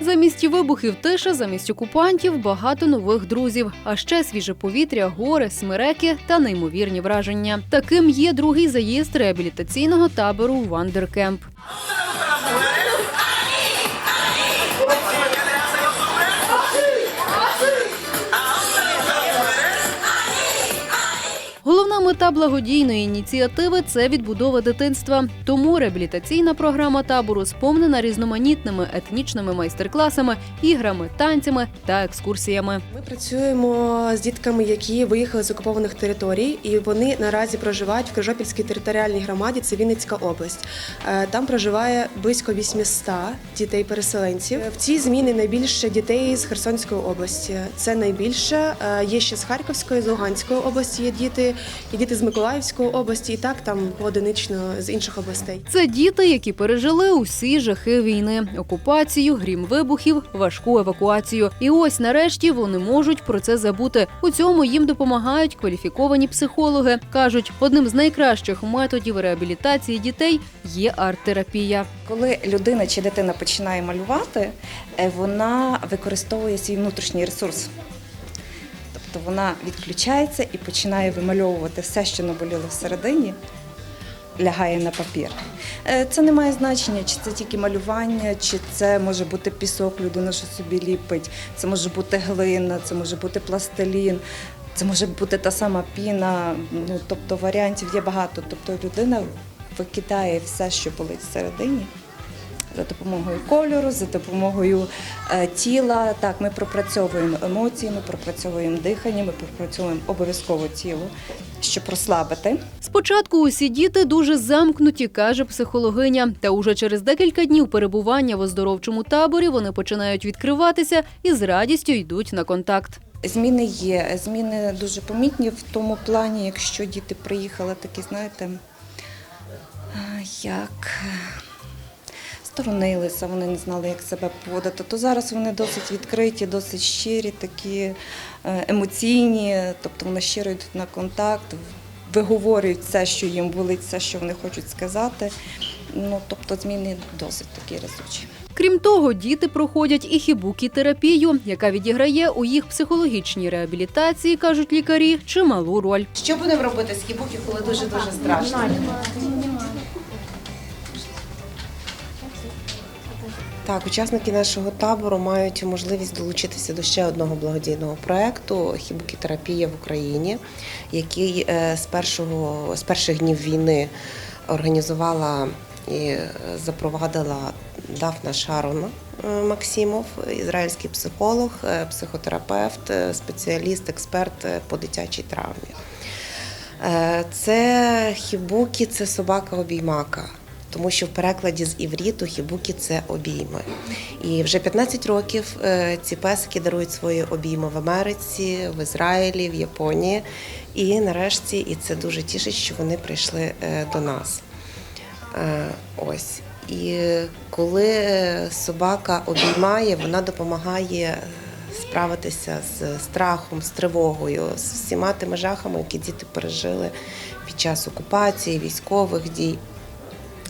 Замість вибухів тиша, замість окупантів багато нових друзів, а ще свіже повітря, гори, смереки та неймовірні враження. Таким є другий заїзд реабілітаційного табору Вандеркемп. Благодійної ініціативи це відбудова дитинства. Тому реабілітаційна програма табору сповнена різноманітними етнічними майстер-класами, іграми, танцями та екскурсіями. Ми працюємо з дітками, які виїхали з окупованих територій, і вони наразі проживають в Крижопільській територіальній громаді. Це Вінницька область. Е, Там проживає близько 800 дітей-переселенців. В цій зміни найбільше дітей з Херсонської області. Це найбільше. Е, Є ще з Харківської, з Луганської області є діти, і діти з Миколаївської області, і так там поодинично з інших областей. Це діти, які пережили усі жахи війни: окупацію, грім вибухів, важку евакуацію. І ось нарешті вони можуть про це забути. У цьому їм допомагають кваліфіковані психологи. кажуть, одним з найкращих методів реабілітації дітей є арт-терапія. Коли людина чи дитина починає малювати, е, вона використовує свій внутрішній ресурс. Тобто вона відключається і починає вимальовувати все, що наболіло всередині, лягає на папір. Е, Це не має значення, чи це тільки малювання, чи це може бути пісок, людина що собі ліпить, це може бути глина, це може бути пластилін. Це може бути та сама піна, ну тобто варіантів є багато. Тобто людина викидає все, що болить всередині, за допомогою кольору, за допомогою е, тіла. Так, ми пропрацьовуємо емоції, ми пропрацьовуємо дихання, ми пропрацьовуємо обов'язково тіло, щоб розслабити. Спочатку усі діти дуже замкнуті, каже психологиня. Та уже через декілька днів перебування в оздоровчому таборі вони починають відкриватися і з радістю йдуть на контакт. Зміни є. Зміни дуже помітні в тому плані, якщо діти приїхали такі, знаєте, як сторонилися, вони не знали, як себе поводити, то зараз вони досить відкриті, досить щирі, такі е, емоційні, тобто вони щиро йдуть на контакт, виговорюють все, що їм болить, все, що вони хочуть сказати. Ну, тобто зміни досить такі разючі. Крім того, діти проходять і хібукі-терапію, яка відіграє у їх психологічній реабілітації, кажуть лікарі, чималу роль. Що будемо робити з хібуки, коли дуже дуже страшно? Так, учасники нашого табору мають можливість долучитися до ще одного благодійного проекту Хібукітерапія в Україні, який е, з першого з перших днів війни організувала і запровадила Дафна Шарона е, Максимов, ізраїльський психолог, е, психотерапевт, спеціаліст, експерт по дитячій травмі. Це хібукі, це собака-обіймака. Тому що в перекладі з івріту хібукі це обійми. І вже 15 років е, ці песики дарують свої обійми в Америці, в Ізраїлі, в Японії. І нарешті, і це дуже тішить, що вони прийшли е, до нас. Е, Ось. І коли собака обіймає, вона допомагає справитися з страхом, з тривогою, з всіма тими жахами, які діти пережили під час окупації, військових дій.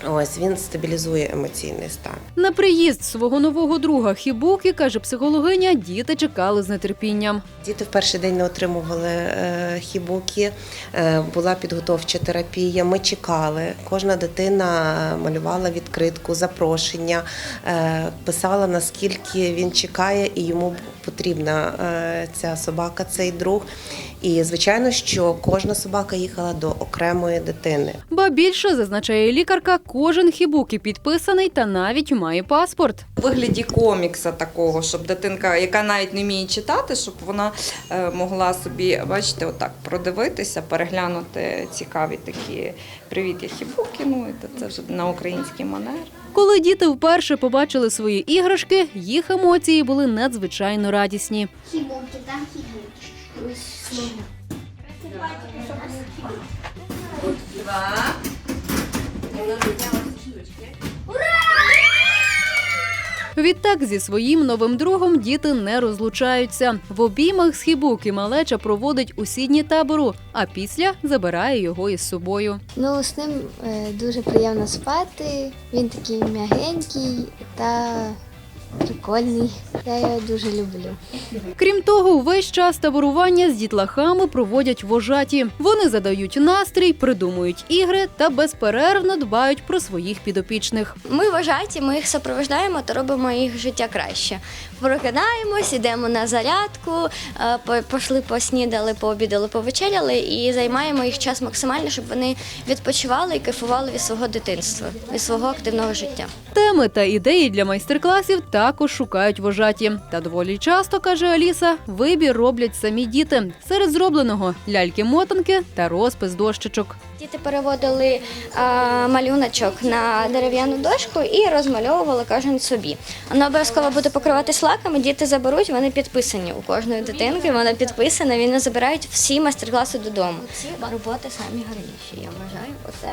Ось він стабілізує емоційний стан. На приїзд свого нового друга Хібукі, каже психологиня, діти чекали з нетерпінням. Діти в перший день не отримували е, хібуки, е, була підготовча терапія. Ми чекали. Кожна дитина малювала відкритку, запрошення, е, писала наскільки він чекає і йому потрібна е, ця собака, цей друг. І звичайно, що кожна собака їхала до окремої дитини. Ба більше зазначає лікарка, кожен хібукі підписаний та навіть має паспорт. У вигляді комікса такого, щоб дитинка, яка навіть не вміє читати, щоб вона е, могла собі, бачите, отак продивитися, переглянути цікаві такі привіт, я хібуки. Ну і це вже на український манер. Коли діти вперше побачили свої іграшки, їх емоції були надзвичайно радісні. Там. Ось Відтак зі своїм новим другом діти не розлучаються. В обіймах і малеча проводить усі дні табору, а після забирає його із собою. Ну, з ним е, дуже приємно спати. Він такий м'ягенький та Прикольний. Я його дуже люблю. Крім того, увесь час таборування з дітлахами проводять вожаті. Вони задають настрій, придумують ігри та безперервно дбають про своїх підопічних. Ми вважаті, ми їх супроводжуємо та робимо їх життя краще. Прокидаємось, йдемо на зарядку, е, по- пішли поснідали, пообідали, повечеряли і займаємо їх час максимально, щоб вони відпочивали і кайфували від свого дитинства, від свого активного життя. Теми та ідеї для майстер-класів також шукають вожаті. Та доволі часто, каже Аліса, вибір роблять самі діти. Серед зробленого ляльки-мотанки та розпис дощечок. Діти переводили е, малюночок на дерев'яну дошку і розмальовували кожен собі. Вона обов'язково буде покриватись лаками, діти заберуть, вони підписані у кожної дитинки, вона підписана, вони забирають всі майстер-класи додому. Ці роботи самі гарніші, я вважаю, оце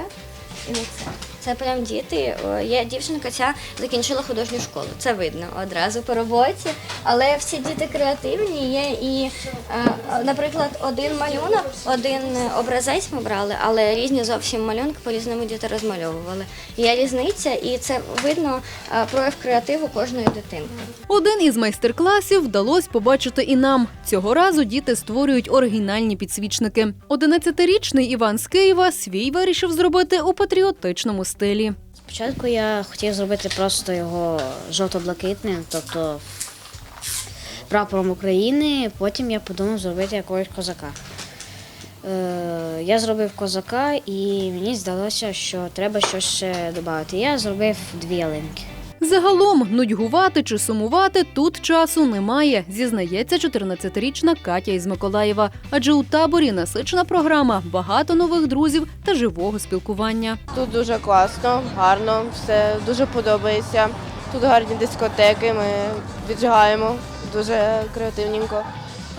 і оце. Це прям діти. О, Є дівчинка, ця закінчила художню школу. Це видно одразу по роботі. Але всі діти креативні. Є і, е, наприклад, один малюнок, один образець ми брали, але різні зовсім малюнки по різному діти розмальовували. Є різниця, і це видно е, прояв креативу кожної дитинки. Один із майстер-класів вдалося побачити і нам. Цього разу діти створюють оригінальні підсвічники. 11-річний Іван з Києва свій вирішив зробити у патріотичному стилі. Спочатку я хотів зробити просто його жовто-блакитним, тобто прапором України. Потім я подумав зробити якогось козака. Е, я зробив козака і мені здалося, що треба щось ще додати. Я зробив дві ялинки. Загалом нудьгувати чи сумувати тут часу немає, зізнається 14-річна Катя із Миколаєва. Адже у таборі насичена програма, багато нових друзів та живого спілкування. Тут дуже класно, гарно, все дуже подобається. Тут гарні дискотеки, ми віджигаємо дуже креативненько.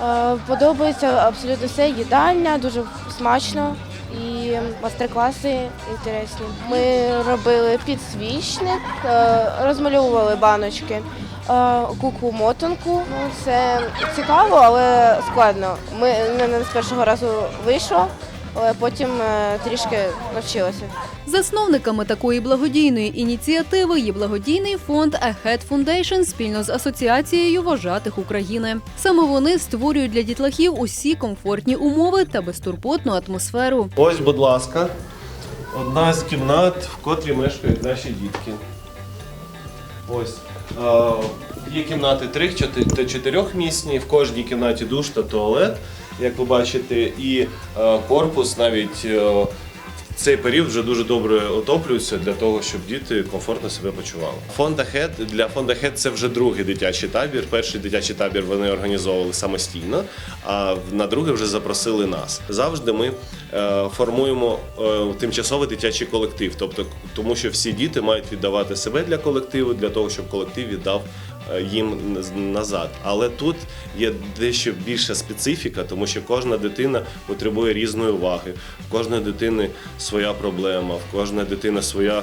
Е, Подобається абсолютно все, їдальня, дуже смачно і мастер-класи інтересні. Ми робили підсвічник, е, розмальовували баночки, куклу куку-мотанку. Ну, це цікаво, але складно. Ми не з першого разу вийшло, але потім е, трішки навчилася. Засновниками такої благодійної ініціативи є благодійний фонд Ahead Foundation спільно з асоціацією вожатих України. Саме вони створюють для дітлахів усі комфортні умови та безтурботну атмосферу. Ось, будь ласка, одна з кімнат, в котрій мешкають наші дітки. Ось. Е, є кімнати трьох та чотирьохмісні, в кожній кімнаті душ та туалет, як ви бачите, і е, корпус навіть е, в цей період вже дуже добре отоплюється для того, щоб діти комфортно себе почували. Фонд «Ахет» для фонду «Ахет» це вже другий дитячий табір. Перший дитячий табір вони організовували самостійно, а на другий вже запросили нас. Завжди ми е, формуємо тимчасовий дитячий колектив, тобто тому, що всі діти мають віддавати себе для колективу, для того, щоб колектив віддав їм наз- назад. Але тут є дещо більша специфіка, тому що кожна дитина потребує різної уваги. В кожної дитини своя проблема, в кожної дитини своя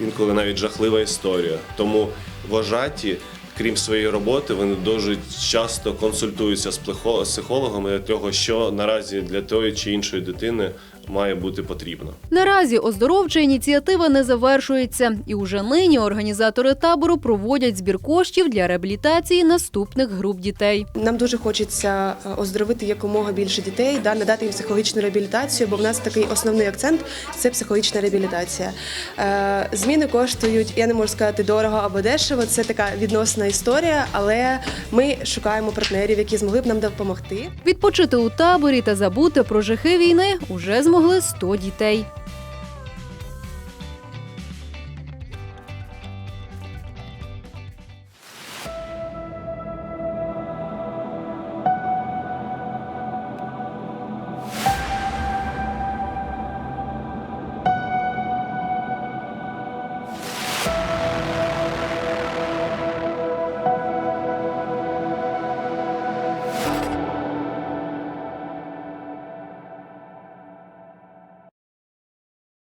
інколи навіть жахлива історія. Тому вожаті. Крім своєї роботи, вони дуже часто консультуються з психо- психологами для того, що наразі для тої чи іншої дитини має бути потрібно. Наразі оздоровча ініціатива не завершується, і уже нині організатори табору проводять збір коштів для реабілітації наступних груп дітей. Нам дуже хочеться е, оздоровити якомога більше дітей, да, надати їм психологічну реабілітацію, бо в нас такий основний акцент це психологічна реабілітація. Е, зміни коштують, я не можу сказати дорого або дешево. Це така відносна історія, але ми шукаємо партнерів, які змогли б нам допомогти. Відпочити у таборі та забути про жахи війни уже змогли 100 дітей.